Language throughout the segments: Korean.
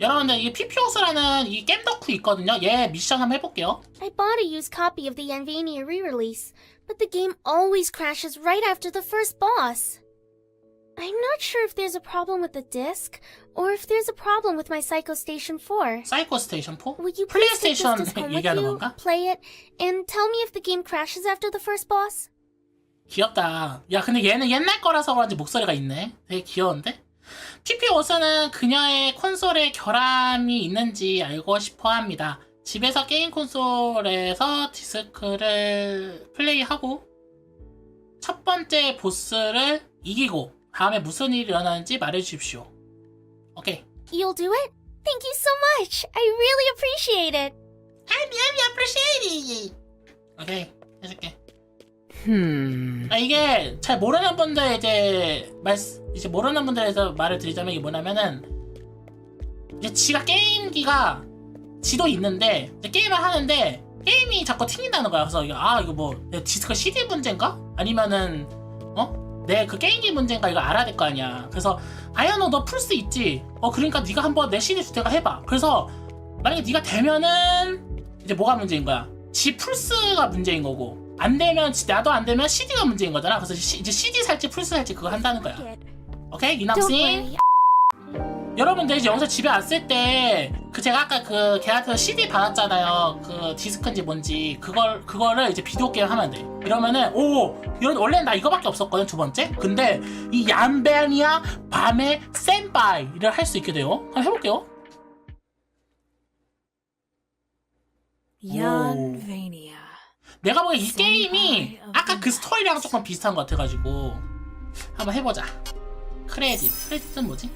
여러분들 이 피피오스라는 이 게임 덕후 있거든요. 얘 미션 한번 해볼게요. I bought a used copy of the Yanvania re-release, but the game always crashes right after the first boss. I'm not sure if there's a problem with the disc, or if there's a problem with my Psycho Station 4. 사이코 스테이션 4? Would you please take this 플레이스테이션 disc home with 얘기하는 you, 건가? play it, and tell me if the game crashes after the first boss? 귀엽다. 야, 근데 얘는 옛날 거라서 그런지 목소리가 있네. 되게 귀여운데? 피피오스는 그녀의 콘솔에 결함이 있는지 알고 싶어 합니다. 집에서 게임 콘솔에서 디스크를 플레이하고 첫 번째 보스를 이기고 다음에 무슨 일이 일어나는지 말해 주십시오. 오케이. You'll do it? Thank you so much! I really appreciate it! I really appreciate it. 오케이. 해줄게. 아, 이게 잘 모르는 분들 이제 말 이제 모르는 분들에서 말을 드리자면 이게 뭐냐면은 이제 지가 게임기가 지도 있는데 이제 게임을 하는데 게임이 자꾸 튕긴다는 거야. 그래서 이거 아 이거 뭐 내 디스크 CD 문제인가? 아니면은 어? 내 그 게임기 문제인가 이거 알아야 될 거 아니야. 그래서 아야 너 너 풀 수 있지. 어 그러니까 네가 한번 내 CD 주제가 해봐. 그래서 만약에 네가 되면은 이제 뭐가 문제인 거야? 지 플스가 문제인 거고 안 되면 지- 나도 안 되면 CD가 문제인 거잖아. 그래서 시- 이제 CD 살지 플스 살지 그거 한다는 거야. 오케이 worry, 여러분들 이제 영상 집에 왔을 때 그 제가 아까 그 걔한테 CD 받았잖아요. 그 디스크인지 뭔지 그걸 그거를 이제 비디오 게임 하면 돼. 이러면은 오 이런 원래는 나 이거밖에 없었거든 두 번째. 근데 이 얀베니아 밤의 센바이를 할 수 있게 돼요. 한번 해볼게요. Yanvania. 내가 보기엔 이 게임이 Senpai of 아까 그 스토리랑 조금 비슷한 것 같아가지고 한번 해보자. 크레딧. 크레딧은 뭐지?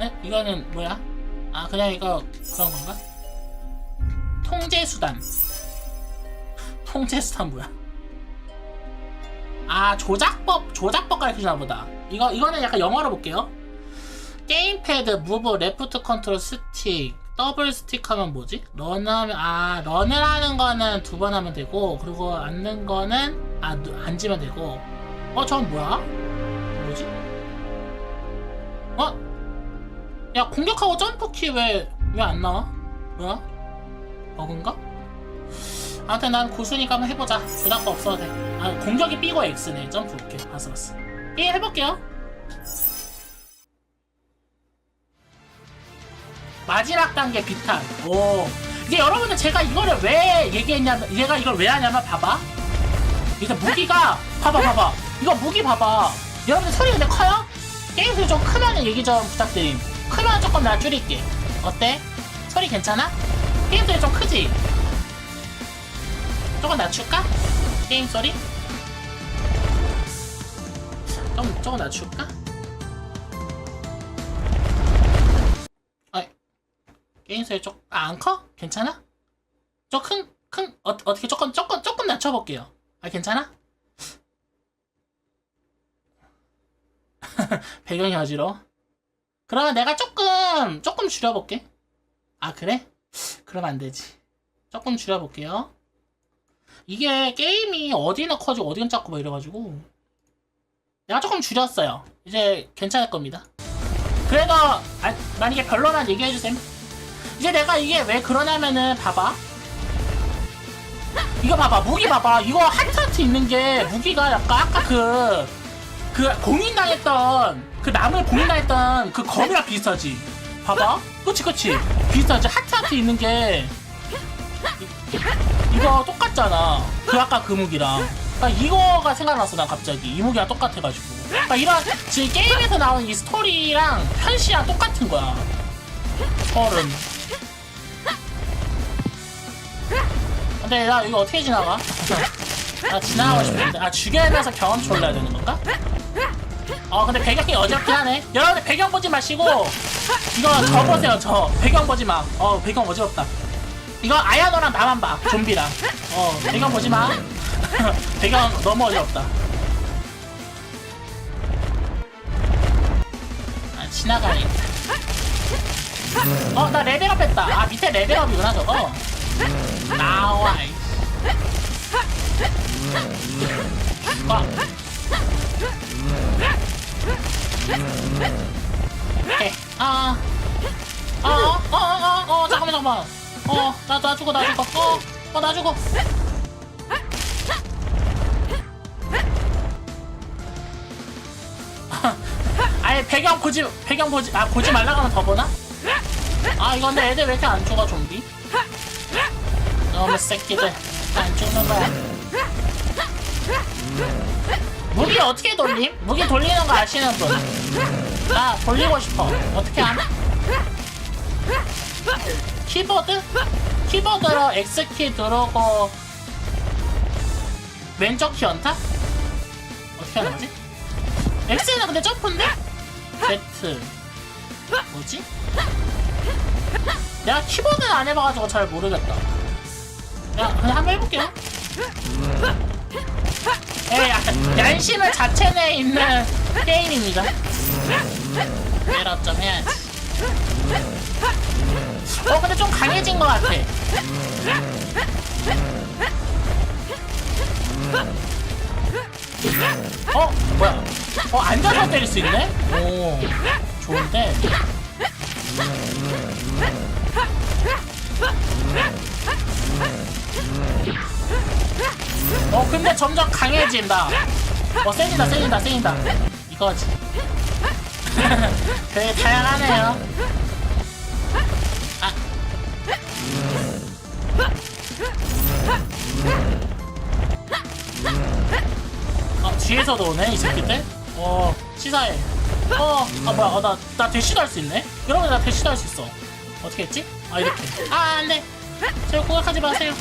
에? 이거는 뭐야? 아 그냥 이거 그런 건가? 통제수단. 통제수단 뭐야? 아 조작법 조작법 가르치나 보다. 이거 이거는 약간 영어로 볼게요. 게임패드, 무브, 레프트 컨트롤 스틱, 더블 스틱 하면 뭐지? 런하면 아 런을 하는 거는 두 번 하면 되고 그리고 앉는 거는 아 누- 앉으면 되고 어 저건 뭐야? 뭐지? 어? 야 공격하고 점프 키 왜 왜 안 나와? 뭐야? 버그인가? 아무튼 난 고수니까 한번 해보자 조작법 없어도 돼아 공격이 B고 X네 점프 오케이 봤어 봤어 게임 해볼게요 마지막 단계 비탄. 오. 이제 여러분들 제가 이거를 왜 얘기했냐면, 얘가 이걸 왜 하냐면, 봐봐. 이제 무기가, 봐봐, 봐봐. 이거 무기 봐봐. 여러분들 소리 근데 커요? 게임 소리 좀 크면 얘기 좀 부탁드림. 크면 조금 나 줄일게. 어때? 소리 괜찮아? 게임 소리 좀 크지? 조금 낮출까? 게임 소리? 좀, 조금 낮출까? 게임 소리 좀, 아, 안 커? 괜찮아? 조금, 큰, 어, 어떻게 조금, 조금, 조금 낮춰볼게요. 아, 괜찮아? 배경이 어지러워. 그러면 내가 조금, 조금 줄여볼게. 아, 그래? 그러면 안 되지. 조금 줄여볼게요. 이게 게임이 어디나 커지고 어디는 작고 막 이래가지고. 내가 조금 줄였어요. 이제 괜찮을 겁니다. 그래도, 아, 만약에 별로만 얘기해주셈. 이제 내가 이게 왜 그러냐면은, 봐봐. 이거 봐봐, 무기 봐봐. 이거 하트 있는 게, 무기가 약간 아까 그, 그 공인당했던, 그 나무에 공인당했던 그 검이랑 비슷하지. 봐봐. 그치, 그치. 비슷하지. 하트 하트 있는 게, 이- 이거 똑같잖아. 그 아까 그 무기랑. 그러니까 이거가 생각났어, 난 갑자기. 이 무기랑 똑같아가지고. 그러니까 이런, 지금 게임에서 나오는 이 스토리랑 현실이랑 똑같은 거야. 헐은. 근데 나 이거 어떻게 지나가? 아 지나가고 싶은데. 아 죽여야면서 경험치 올려야 되는 건가? 어 근데 배경이 어렵긴 하네. 여러분들 배경 보지 마시고 이거 저 보세요 저. 배경 보지 마어 배경 어지럽다. 이거 아야너랑 나만 봐 좀비랑. 어 배경 보지 마. 배경 너무 어지럽다. 아 지나가네 어 나 레벨업 했다 아 밑에 레벨업이구나 저거 나와 이 와. 오케이. 아. 어, 어, 어, 어, 어, 잠깐만, 잠깐만. 어, 나, 나 죽어, 나 죽어. 어, 어, 나 죽어. 아예 배경 보지, 배경 보지, 아, 보지 말라고 하면 더 보나? 아, 이거 근데 애들 왜 이렇게 안 죽어, 좀비? 너무 새끼들. 안 죽는 거야. 무기 어떻게 돌림? 무기 돌리는 거 아시는 분? 나 돌리고 싶어. 어떻게 하나? 키보드? 키보드로 X키 누르고 왼쪽 키 연타? 어떻게 하는 거지? X는 근데 점프인데? Z 뭐지? 내가 키보드는 안 해봐가지고 잘 모르겠다. 야, 그냥 한번 해볼게요. 에 양심을 자체 내에 있는 게임입니다. 좀 해야지. 어 근데 좀 강해진 것 같아. 어 뭐야? 어 앉아서 때릴 수 있네? 오 좋은데. 어 근데 점점 강해진다. 어 세진다 세진다 세진다. 이거지. 되게 다양하네요. 아. 어 뒤에서도 오네 이 새끼들. 어 시사해. 어, 아 뭐야, 어, 나, 나 대시도 할 수 있네? 이러면 나 대시도 할 수 있어. 어떻게 했지? 아, 이렇게. 아, 안 돼. 저 공격하지 마세요.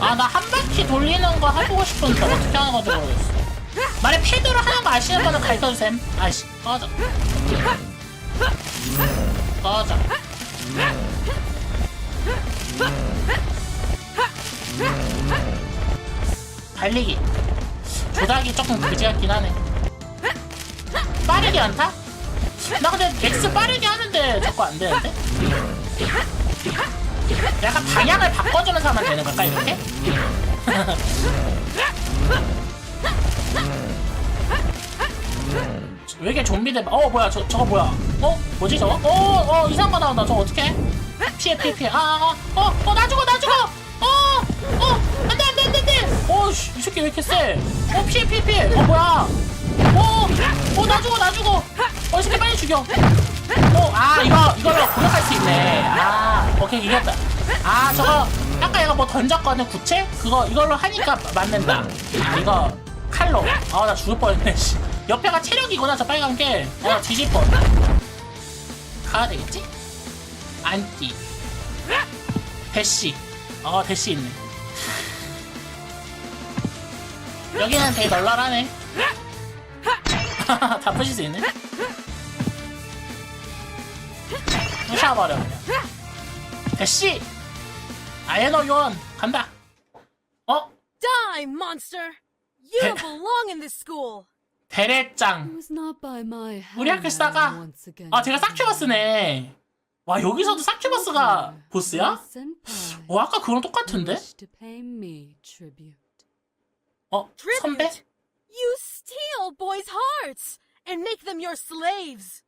아, 나 한 바퀴 돌리는 거 해보고 싶은데 어떻게 하는 건지 모르겠어. 만약 패드로 하는 거 아시는 분은 가르쳐주셈. 아이씨, 꺼져. 꺼져. 달리기. 조작이 조금 그지 같긴 하네. 빠르게 안 타? 나 근데 맥스 빠르게 하는데 자꾸 안 되는데? 약간 방향을 바꿔주면서 하면 되는 걸까 이렇게? 왜 이렇게 좀비들 어 뭐야 저 저거 뭐야 어 뭐지 저거 어 어 이상한 거 나온다 저거 어떻게 피해 피해 피해 아어어나 죽어 나 죽어 안돼 안돼 어씨 이 새끼 왜 이렇게 세 어 피해 피해 피해. 어 뭐야? 어어나 죽어 나 죽어 어이 새끼 빨리 죽여. 어아 이거 이걸로 공격할 수 있네. 아 오케이 이겼다. 아 저거 아까 얘가 뭐 던졌거든 구체? 그거 이걸로 하니까 맞는다. 아 이거 칼로. 아 나 죽을 뻔했네 씨. 옆에가 체력이구나 저 빨간 게어 뒤질 뻔. 가야 되겠지? 안기 대시 어 대시 있네 여기는 되게 널널하네. 다 부실 수 있네. 부셔버려 그냥. 대시 아예노 요원 간다. 어? Die, monster! You belong in this school! 대례짱 우리 학교 쓰다가 아 제가 사큐버스네. 와 여기서도 사큐버스가 보스야? 어 아까 그거랑 똑같은데? 어 선배? You steal boys' hearts and make them your slaves!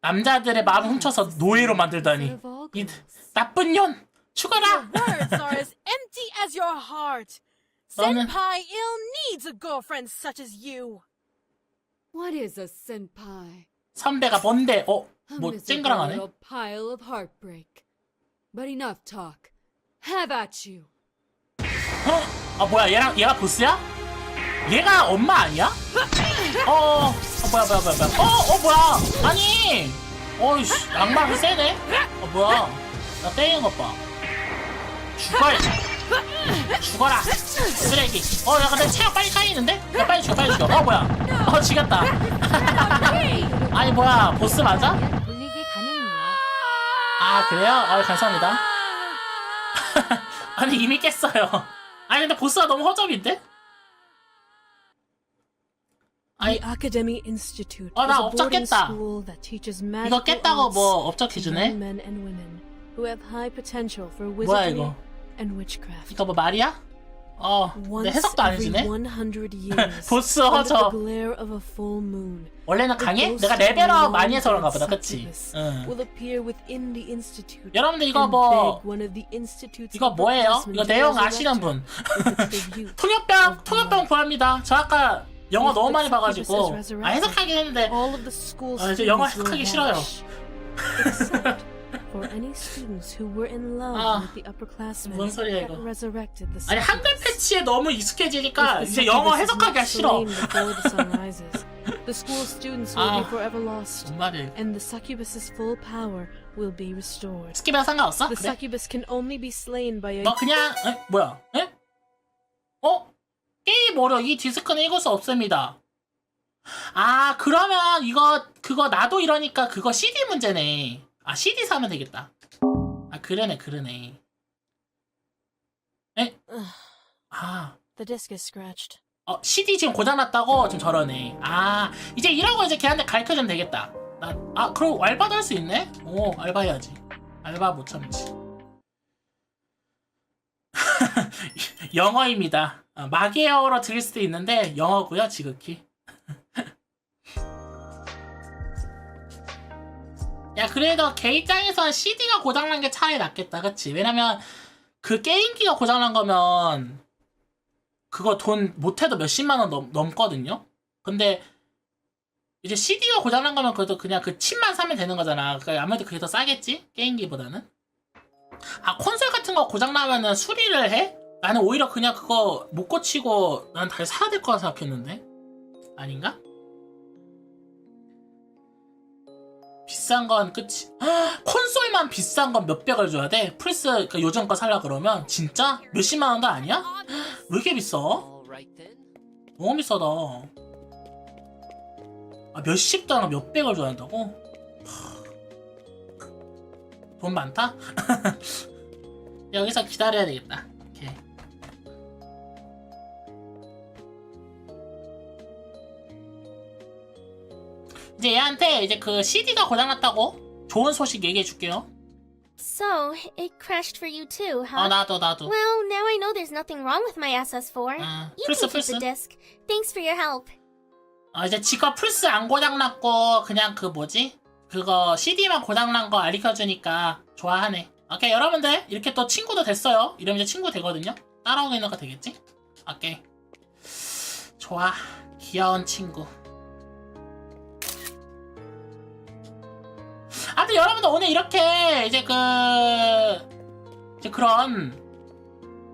남자들의 마음 훔쳐서 노예로 만들다니 이 나쁜 년 죽어라 Words are as empty as your heart! 너는- Senpai ill needs a girlfriend such as you! What is a senpai? 선배가 뭔데 어? A 뭐 miserable 쨍그랑하네? little pile of heartbreak. But enough talk. Have at you. 어? 아 뭐야 얘랑 얘가 보스야? 얘가 엄마 아니야? 어, 어, 어 뭐야 뭐야 뭐야. 어어 뭐야. 아니. 어이씨 양말이 세네. 어 뭐야. 나 때리는 것봐. 죽어 죽어라. 쓰레기. 어야 근데 체력 빨리 까이는데? 야 빨리 죽어 빨리 죽어 어 뭐야. 어 지겼다. 아니 뭐야. 보스 맞아? 돌리기 가능해요. 아 그래요? 아 감사합니다. 아니 이미 깼어요 아니 근데 보스가 너무 허접인데? 아니 The Academy Institute 어, is 나 a boarding 업적했다. school that teaches 이거 magical 깼다고 arts 뭐 to 업적해주네? young men and women. who have high potential for 뭐야 wizardry 이거? and witchcraft. 이거 뭐 말이야? 어, 근데 해석도 안 해주네. 100 years, 보스 허저. 원래는 강해? 내가 레벨업 많이 해서 그런가 보다, 그치? 응. 여러분들 이거 뭐 이거 뭐예요? 이거 내용 아시는 분? 통역병, 통역병 구합니다. 저 아까 영어 너무 많이 봐가지고 아 해석하긴 했는데 아, 이제 영어 해석하기 싫어요. For any students who were in love 아, with the upperclassmen 뭔 소리야, that 이거. resurrected the 아니 한글. 패치에 너무 익숙해지니까 이제 영어 해석하기가 싫어. the school students will 아. be forever lost, 뭔 말이야? and the succubus's full power will be restored. 스킵이랑 상관없어? The 그래? succubus can only be slain by a 너 그냥 에? 뭐야? 에? 어? 게임 어려 이 디스크는 읽을 수 없습니다. 아 그러면 이거 그거 나도 이러니까 그거 CD 문제네. 아 CD 사면 되겠다. 아 그러네 그러네. 에? 아 The disc is scratched. 어, CD 지금 고장났다고 좀 저러네. 아, 이제 이러고 이제 걔한테 가르쳐주면 되겠다. 나, 아, 그럼 알바도 할 수 있네? 오, 알바 해야지. 알바 못 참지. 영어입니다. 어, 마계어로 들릴 수도 있는데, 영어고요 지극히. 야, 그래도 걔 입장에선 CD가 고장난 게 차라리 낫겠다, 그치? 왜냐면, 그 게임기가 고장난 거면, 그거 돈 못해도 몇십만 원 넘, 넘거든요? 근데 이제 CD가 고장난 거면 그래도 그냥 그 칩만 사면 되는 거잖아. 그러니까 아무래도 그게 더 싸겠지? 게임기보다는? 아, 콘솔 같은 거 고장나면은 수리를 해? 나는 오히려 그냥 그거 못 고치고 난 다시 사야 될 거라 생각했는데? 아닌가? 비싼 건 끝이. 헉, 콘솔만 비싼 건 몇백을 줘야 돼? 플스 그 요즘 거 살라 그러면? 진짜? 몇십만 원도 아니야? 왜 이렇게 비싸? 너무 비싸다. 아, 몇십 달러 몇백을 줘야 한다고? 하, 돈 많다? 여기서 기다려야 되겠다. 오케이. 이제 얘한테 이제 그 CD가 고장났다고 좋은 소식 얘기해 줄게요. So, it crashed for you too, huh? 어 나도 나도. Well, now I know there's nothing wrong with my SS4. 아, you 플스 can keep 플스. the disc. Thanks for your help. 아 이제 지가 플스 안 고장났고 그냥 그 뭐지? 그거 CD만 고장난 거 알려주니까 좋아하네. 오케이 여러분들 이렇게 또 친구도 됐어요. 이러면 이제 친구 되거든요. 따라오는 거 되겠지? 오케이 좋아 귀여운 친구. 아무튼 여러분들 오늘 이렇게 이제 그 이제 그런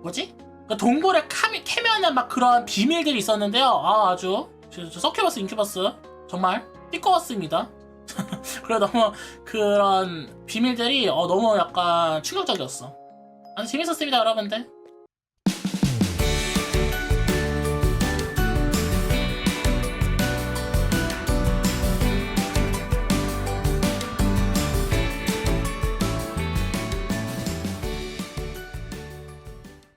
뭐지? 그 동굴에 카미, 캐면은 막 그런 비밀들이 있었는데요. 아, 아주 저, 저 서큐버스 인큐버스 정말 띠꺼웠습니다. 그래 너무 그런 비밀들이 어, 너무 약간 충격적이었어. 아주 재밌었습니다, 여러분들.